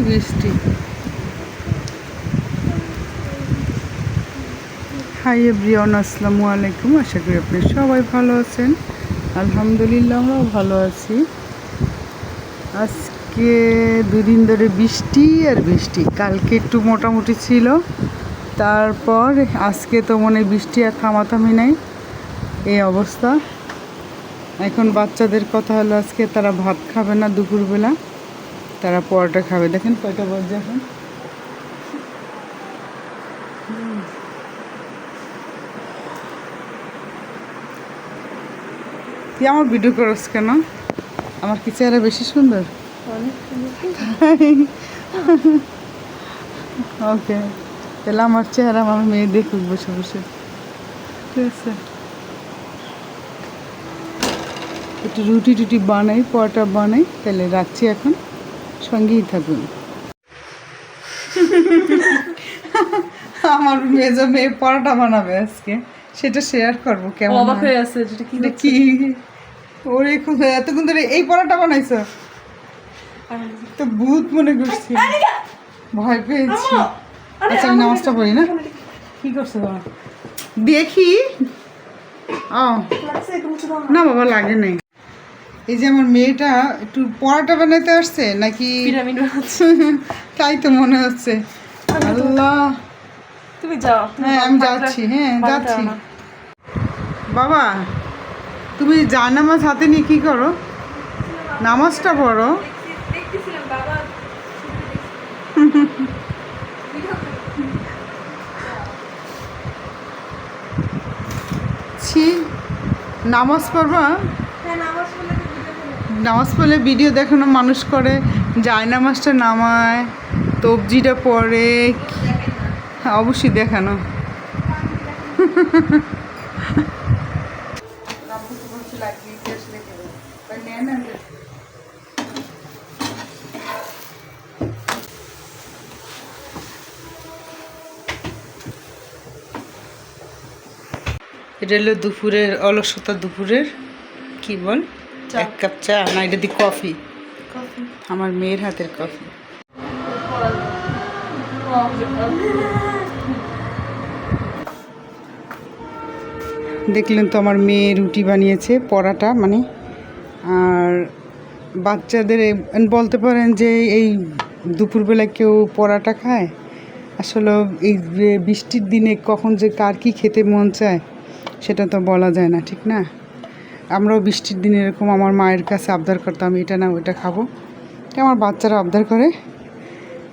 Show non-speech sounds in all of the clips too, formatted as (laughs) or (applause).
বৃষ্টি। Hi everyone আসসালামু আলাইকুম। আশা করি আপনি সবাই ভালো আছেন। আলহামদুলিল্লাহ আমরাও ভালো আছি। আজকে দুদিন ধরে বৃষ্টি আর বৃষ্টি। কালকে একটু মোটামুটি ছিল। তারপর আজকে তো মনে বৃষ্টি আর থামাথামি নাই। এই অবস্থা। এখন বাচ্চাদের কথা হলো আজকে তারা ভাত খাবে না দুপুরবেলা। তারা পরোটা খাবে। দেখেন কয়টা বাজে এখন। তুই আমার ভিডিও করস কেন? আমার কি চেহারা বেশি সুন্দর? ওকে, তাহলে আমার চেহারা আমার মেয়ে দেখুক বসে বসে। ঠিক আছে। একটু রুটি টুটি বানাই, পরোটা বানাই, তাহলে রাখছি এখন। সঙ্গেই থাকুন। আমার মেজ মেয়ে পরোটা বানাবে আজকে। সেটা শেয়ার করব কেমন অবাক হয়ে। আছে যেটা কি কি? ওরে খুব এতক্ষণ ধরে এই পরোটা বানাইছো? তো ভূত মনে করছি। ভয় পেয়েছি। আচ্ছা আমি নামাজটা পড়ি না? কি? করছ বাবা? দেখি। ও না বাবা লাগে নাই। এই যে আমার মেয়েটা একটু পরোটা বানাইতে আসছে নাকি পিরামিড বানাচ্ছে (laughs) তাই তো মনে হচ্ছে। আল্লাহ। তুমি যাও হ্যাঁ আমি যাচ্ছি হ্যাঁ যাচ্ছি। বাবা তুমি জানামাজ হাতে নিয়ে কি করো? নামাজটা পড়ো। ছি নামাজ পড়বা? নামাজ পড়লে ভিডিও দেখানো মানুষ করে, যায় নামাজটা নামায়, তবজিটা পড়ে হ্যাঁ অবশ্যই দেখানো এটা হলো দুপুরের, অলসতা দুপুরের, কি বল। এক কাপ চা না এটা দি কফি। আমার মেয়ের হাতের কফি। দেখলেন তো আমার মেয়ে রুটি বানিয়েছে পরাটা মানে। আর বাচ্চাদের বলতে পারেন যে এই দুপুরবেলা কেউ পরাটা খায়। আসলে এই বৃষ্টির দিনে কখন যে কার কী খেতে মন চায় সেটা তো বলা যায় না ঠিক না? আমরাও বৃষ্টির দিনে এরকম আমার মায়ের কাছে আবদার করতাম, এটা না ওইটা খাব। আমার বাচ্চারা আবদার করে,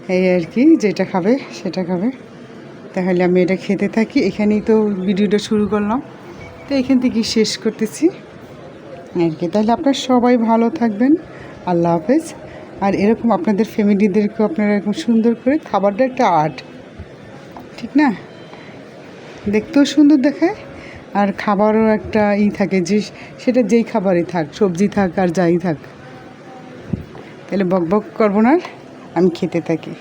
এই আর কি, যেটা খাবে, সেটা খাবে। তাহলে আমি এটা খেতে থাকি। এখানেই তো ভিডিওটা শুরু করলাম। তো এখান থেকেই শেষ করতেছি। আর কি, তাহলে আপনারা সবাই ভালো থাকবেন। আল্লাহ হাফেজ। আর এরকম আপনাদের ফ্যামিলিদেরকেও আপনারা এরকম সুন্দর করে, খাবারটা একটা আর্ট। ঠিক না? দেখতেও সুন্দর দেখায়। আর খাবারও একটা ই থাকে যে সেটা যেই খাবারই থাক, সবজি থাক আর যাই থাক। তাহলে বক বক করব না, আমি খেতে থাকি।